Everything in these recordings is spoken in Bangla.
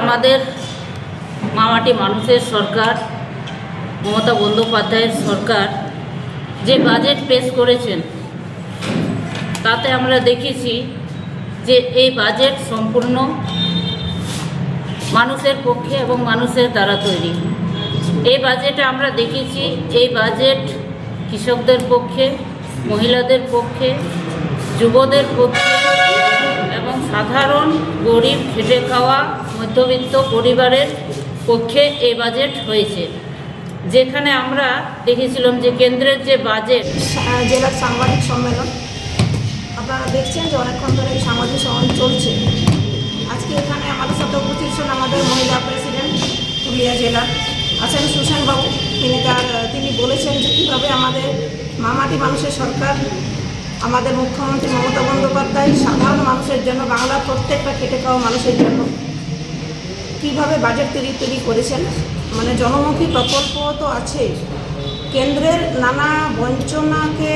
আমাদের মামাটি মানুষের সরকার, মমতা বন্দ্যোপাধ্যায়ের সরকার যে বাজেট পেশ করেছেন, তাতে আমরা দেখেছি যে এই বাজেট সম্পূর্ণ মানুষের পক্ষে এবং মানুষের দ্বারা তৈরি। এই বাজেটে আমরা দেখেছি, এই বাজেট কৃষকদের পক্ষে, মহিলাদের পক্ষে, যুবদের পক্ষে এবং সাধারণ গরিব খেটে খাওয়া মধ্যবিত্ত পরিবারের পক্ষে এই বাজেট হয়েছে। যেখানে আমরা দেখেছিলাম যে কেন্দ্রের যে বাজেট জেলার সাংবাদিক সম্মেলন। আপনারা দেখছেন যে অনেকক্ষণ ধরে এই সাংবাদিক সম্মেলন চলছে। আজকে এখানে আমাদের সাথে উপস্থিত ছিলেন আমাদের মহিলা প্রেসিডেন্ট পুরুলিয়া জেলার আছেন সুশান বাবু। তিনি তার, তিনি বলেছেন যে কীভাবে আমাদের মামাটি মানুষের সরকার, আমাদের মুখ্যমন্ত্রী মমতা বাংলার প্রত্যেকটা খেটে খাওয়া মানুষের জন্য। কীভাবে বাজেট তৈরি তৈরি করেছেন? মানে জনমুখী প্রকল্প তো আছে। কেন্দ্রের নানা বঞ্চনাকে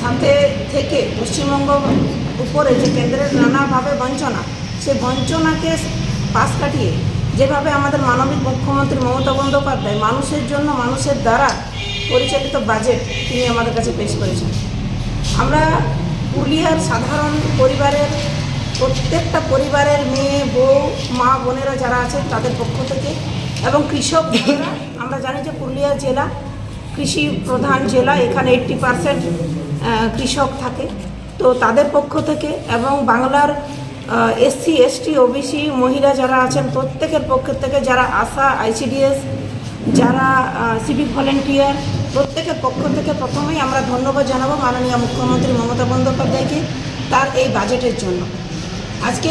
সাথে থেকে পশ্চিমবঙ্গ উপরে যে কেন্দ্রের নানাভাবে বঞ্চনা সে বঞ্চনাকে পাশ কাটিয়ে যেভাবে আমাদের মানবিক মুখ্যমন্ত্রী মমতা বন্দ্যোপাধ্যায় মানুষের জন্য মানুষের দ্বারা পরিচালিত বাজেট তিনি আমাদের কাছে পেশ করেছেন। আমরা পুরুলিয়ার সাধারণ পরিবারের প্রত্যেকটা পরিবারের মেয়ে, বউ, মা, বোনেরা যারা আছেন তাদের পক্ষ থেকে এবং কৃষক আমরা জানি যে পুরুলিয়া জেলা কৃষি প্রধান জেলা, এখানে এইট্টি পারসেন্ট কৃষক থাকে। তো তাদের পক্ষ থেকে এবং বাংলার এসসি, এসটি, ওবিসি মহিলা যারা আছেন প্রত্যেকের পক্ষ থেকে যারা আশা, আইসিডিএস যারা সিভিক ভলেন্টিয়ার প্রত্যেকের পক্ষ থেকে প্রথমেই আমরা ধন্যবাদ জানাব মাননীয় মুখ্যমন্ত্রী মমতা বন্দ্যোপাধ্যায়কে তার এই বাজেটের জন্য। আজকে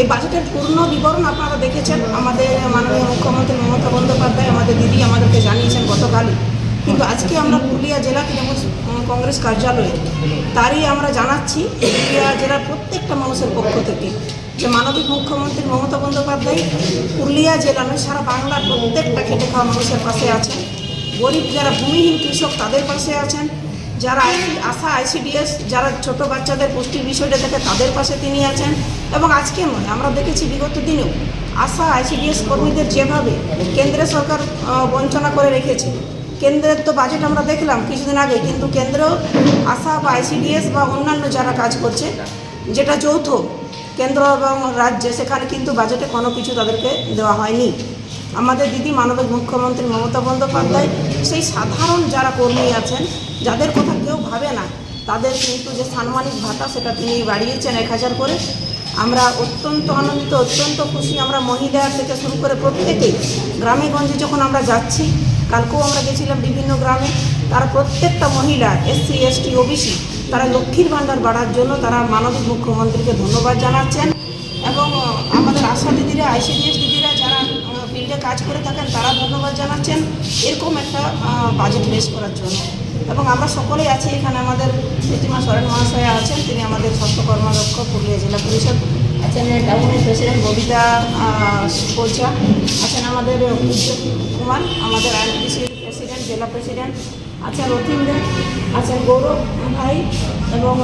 এই বাজেটের পূর্ণ বিবরণ আপনারা দেখেছেন। আমাদের মাননীয় মুখ্যমন্ত্রী মমতা বন্দ্যোপাধ্যায়, আমাদের দিদি আমাদেরকে জানিয়েছেন গতকালই। কিন্তু আজকে আমরা পুরুলিয়া জেলা তৃণমূল কংগ্রেস কার্যালয়ে তারই আমরা জানাচ্ছি, পুরুলিয়া জেলার প্রত্যেকটা মানুষের পক্ষ থেকে। যে মানবিক মুখ্যমন্ত্রী মমতা বন্দ্যোপাধ্যায় পুরুলিয়া জেলা নয়, সারা বাংলার প্রত্যেকটা খেটে খাওয়া মানুষের পাশে আছেন। গরিব যারা ভূমিহীন কৃষক তাদের পাশে আছেন। যারা আশা আইসিডিএস, যারা ছোট বাচ্চাদের পুষ্টির বিষয়টা দেখে তাদের পাশে তিনি আছেন। এবং আজকে নয়, আমরা দেখেছি বিগত দিনেও আশা আইসিডিএস কর্মীদের যেভাবে কেন্দ্র সরকার বঞ্চনা করে রেখেছে। কেন্দ্রের তো বাজেট আমরা দেখলাম কিছুদিন আগে, কিন্তু কেন্দ্র আশা বা আইসিডিএস বা অন্যান্য যারা কাজ করছে, যেটা যৌথ কেন্দ্র এবং রাজ্যে, সেখানে কিন্তু বাজেটে কোনো কিছু তাদেরকে দেওয়া হয়নি। আমাদের দিদি মানবিক মুখ্যমন্ত্রী মমতা বন্দ্যোপাধ্যায়, সেই সাধারণ যারা কর্মী আছেন, যাদের কথা কেউ ভাবে না, তাদের কিন্তু যে সাম্মানিক ভাতা সেটা তিনি বাড়িয়েছেন এক হাজার করে। আমরা অত্যন্ত আনন্দিত, অত্যন্ত খুশি। আমরা মহিলা থেকে শুরু করে প্রত্যেকেই গ্রামে গঞ্জে যখন আমরা যাচ্ছি, কালকেও আমরা গেছিলাম বিভিন্ন গ্রামে, তারা প্রত্যেকটা মহিলা, এসসি, এসটি, ওবিসি তারা লক্ষ্মীর ভাণ্ডার বাড়ার জন্য তারা মানবিক মুখ্যমন্ত্রীকে ধন্যবাদ জানাচ্ছেন এবং আমাদের আশা দিদিরা, আইসিডিএস দিদিরা যারা ফিল্ডে কাজ করে থাকেন, তারা ধন্যবাদ জানাচ্ছেন। এরকম একটা বাজেট পেশ করার জন্য। এবং আমরা সকলেই আছি এখানে। আমাদের প্রতিমা সরেন মহাশয়া আছেন। তিনি আমাদের স্বাস্থ্য কর্মাধ্যক্ষ, পুরুলিয়া জেলা পরিষদ আছেন। টাউনের প্রেসিডেন্ট ববিতা পোচা আছেন আমাদের কুমার, আমাদের আইনটিসির প্রেসিডেন্ট, জেলা প্রেসিডেন্ট রথিন দে আছেন গৌরব ভাই এবং